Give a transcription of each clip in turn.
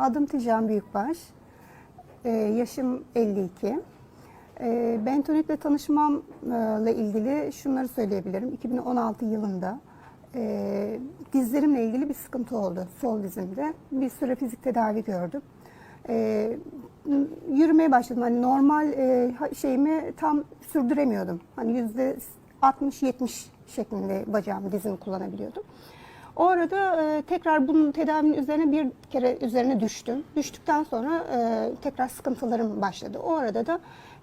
Adım Tijan Büyükbaş. Ee, yaşım 52. Ee, Bentonitle tanışmamla ilgili şunları söyleyebilirim. 2016 yılında e, dizlerimle ilgili bir sıkıntı oldu sol dizimde. Bir süre fizik tedavi gördüm. Ee, yürümeye başladım. Hani normal e, şeyimi tam sürdüremiyordum. Hani yüzde 60-70 şeklinde bacağımı dizimi kullanabiliyordum. O arada e, tekrar bunun tedavinin üzerine bir kere üzerine düştüm. Düştükten sonra e, tekrar sıkıntılarım başladı. O arada da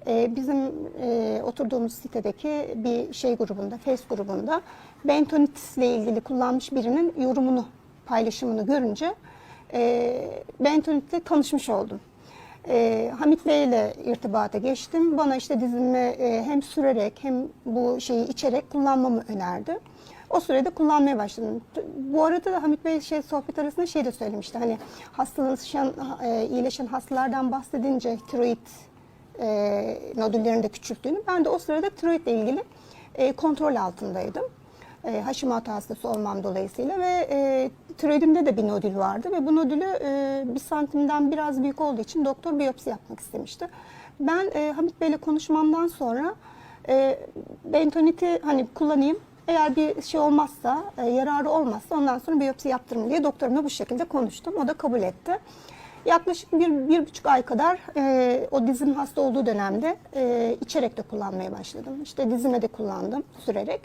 e, bizim e, oturduğumuz sitedeki bir şey grubunda, Face grubunda bentonitis ile ilgili kullanmış birinin yorumunu, paylaşımını görünce e, bentonitle tanışmış oldum. E, Hamit Bey ile irtibata geçtim. Bana işte dizimi e, hem sürerek hem bu şeyi içerek kullanmamı önerdi. O sürede kullanmaya başladım. Bu arada da Hamit Bey şey sohbet arasında şey de söylemişti. Hani hastalaşan, e, iyileşen hastalardan bahsedince tiroid e, nodüllerini de küçülttüğünü. Ben de o sırada tiroidle ilgili e, kontrol altındaydım. E, Hashimoto hastası olmam dolayısıyla ve e, tiroidimde de bir nodül vardı ve bu nodülü e, bir santimden biraz büyük olduğu için doktor biyopsi yapmak istemişti. Ben e, Hamit Bey'le konuşmamdan sonra e, bentoniti hani kullanayım eğer bir şey olmazsa, e, yararı olmazsa ondan sonra biyopsi yaptırın diye doktorumla bu şekilde konuştum. O da kabul etti. Yaklaşık bir, bir buçuk ay kadar e, o dizim hasta olduğu dönemde e, içerek de kullanmaya başladım. İşte dizime de kullandım sürerek.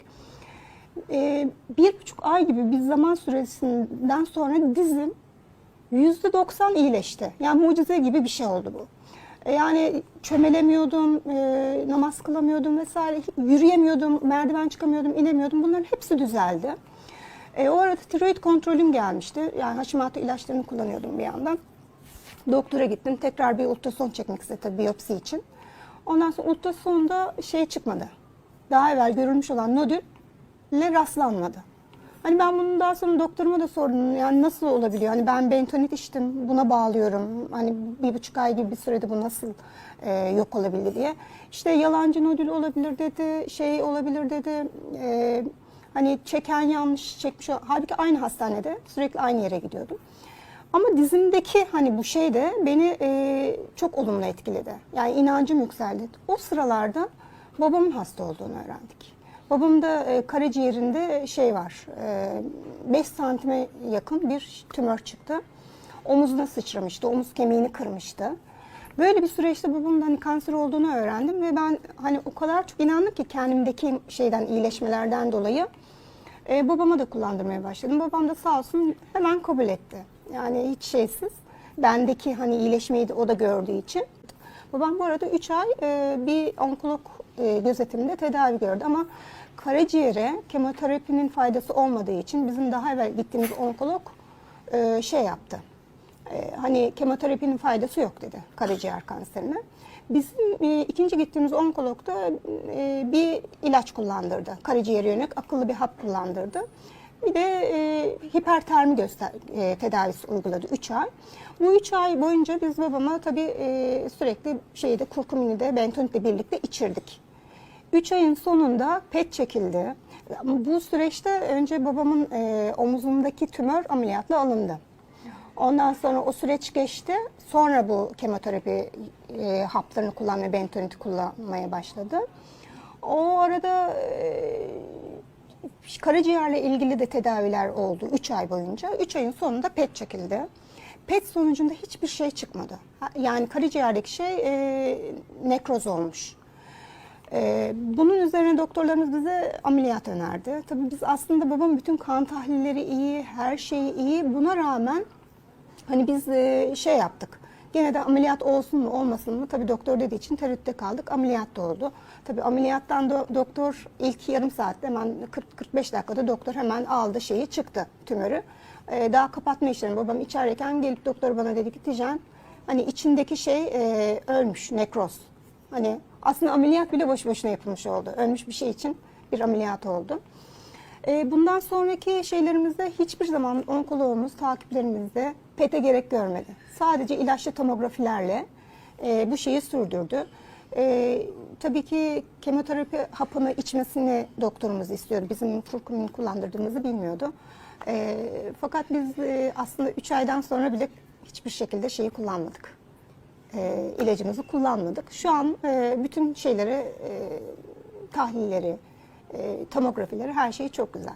E, bir buçuk ay gibi bir zaman süresinden sonra dizim yüzde doksan iyileşti. Yani mucize gibi bir şey oldu bu. E, Yani çömelemiyordum, e, namaz kılamıyordum vesaire, yürüyemiyordum, merdiven çıkamıyordum, inemiyordum. Bunların hepsi düzeldi. E, o arada tiroid kontrolüm gelmişti. Yani Hashimoto ilaçlarını kullanıyordum bir yandan. Doktora gittim. Tekrar bir ultrason çekmek istedi biyopsi için. Ondan sonra ultrasonda şey çıkmadı. Daha evvel görülmüş olan nodülle rastlanmadı. Hani ben bunu daha sonra doktoruma da sordum. Yani nasıl olabiliyor? Hani ben bentonit içtim, buna bağlıyorum. Hani bir buçuk ay gibi bir sürede bu nasıl e, yok olabildi diye. İşte yalancı nodül olabilir dedi, şey olabilir dedi. E, hani çeken yanlış çekmiş. Halbuki aynı hastanede sürekli aynı yere gidiyordum. Ama dizimdeki hani bu şey de beni e, çok olumlu etkiledi. Yani inancım yükseldi. O sıralarda babamın hasta olduğunu öğrendik. Babamda e, karaciğerinde şey var, 5 santime yakın bir tümör çıktı. Omuzuna sıçramıştı, omuz kemiğini kırmıştı. Böyle bir süreçte babamın hani kanser olduğunu öğrendim ve ben hani o kadar çok inandım ki kendimdeki şeyden iyileşmelerden dolayı e, babama da kullandırmaya başladım. Babam da sağ olsun hemen kabul etti. Yani hiç şeysiz. Bendeki hani iyileşmeyi de o da gördüğü için. Babam bu arada 3 ay e, bir onkolog e, gözetiminde tedavi gördü ama karaciğere kemoterapinin faydası olmadığı için bizim daha evvel gittiğimiz onkolog e, şey yaptı. E, hani kemoterapinin faydası yok dedi karaciğer kanserine. Bizim e, ikinci gittiğimiz onkolog da e, bir ilaç kullandırdı. Karaciğere yönelik akıllı bir hap kullandırdı. Bir de e, hipertermi göster e, tedavisi uyguladı 3 ay. Bu 3 ay boyunca biz babama tabii e, sürekli şeyde kurkumini de bentonitle birlikte içirdik. 3 ayın sonunda PET çekildi. Bu süreçte önce babamın e, omuzundaki tümör ameliyatla alındı. Ondan sonra o süreç geçti. Sonra bu kemoterapi e, haplarını kullanmaya, bentoniti kullanmaya başladı. O arada e, karaciğerle ilgili de tedaviler oldu 3 ay boyunca. 3 ayın sonunda PET çekildi. PET sonucunda hiçbir şey çıkmadı. Yani karaciğerdeki şey e, nekroz olmuş. Ee, bunun üzerine doktorlarımız bize ameliyat önerdi. Tabii biz aslında babam bütün kan tahlilleri iyi, her şeyi iyi. Buna rağmen hani biz e, şey yaptık. Gene de ameliyat olsun mu olmasın mı? Tabii doktor dediği için tereddütte kaldık. Ameliyat da oldu. Tabii ameliyattan da doktor ilk yarım saatte hemen 40-45 dakikada doktor hemen aldı şeyi çıktı tümörü. Ee, daha kapatma işlemi babam içerideyken gelip doktor bana dedi ki Tijen hani içindeki şey e, ölmüş nekroz. Hani aslında ameliyat bile boş boşuna yapılmış oldu. Ölmüş bir şey için bir ameliyat oldu. E, bundan sonraki şeylerimizde hiçbir zaman onkoloğumuz takiplerimizde PET'e gerek görmedi. Sadece ilaçlı tomografilerle e, bu şeyi sürdürdü. E, tabii ki kemoterapi hapını içmesini doktorumuz istiyordu. Bizim kurkumin kullandırdığımızı bilmiyordu. E, fakat biz e, aslında 3 aydan sonra bile hiçbir şekilde şeyi kullanmadık. E, ilacımızı kullanmadık. Şu an e, bütün şeyleri, e, tahlilleri, e, tomografileri her şey çok güzel.